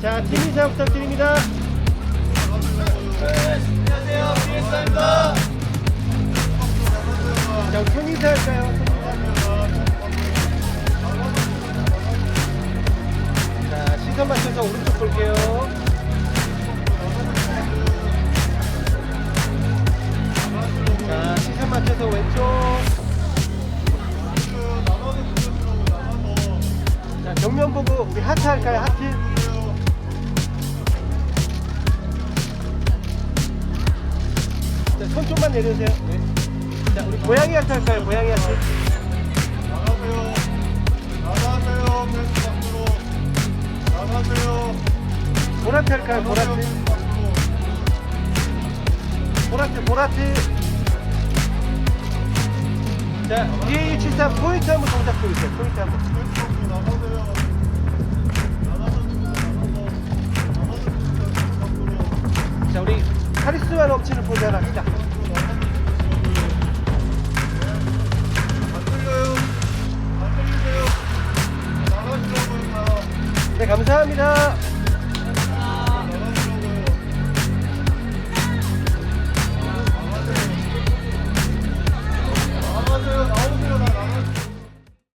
자, 팀 인사 부탁드립니다. 안녕하세요. 비에스타입니다. 자, 팀 인사할까요? 자, 시선 맞춰서 오른쪽 볼게요. 자, 시선 맞춰서 왼쪽. 자, 정면 보고 우리 하트 할까요? 하트? 손 좀만 내려주세요. 네. 자, 우리 고양이 하트 할까요? 고양이 하트. 나가세요. 나가세요. 펜스 밖으로. 나가세요. 보라트 할까요? 나가세요. 보라트. 펜스 밖으로. 보라트, 보라트. 자, DA173 포인트 한번 동작 보여주세요. 포인트 한번. 펜스 밖으로 나가세요. 훌륭한 업체를 보장합니다. 네, 감사합니다. 감사합니다.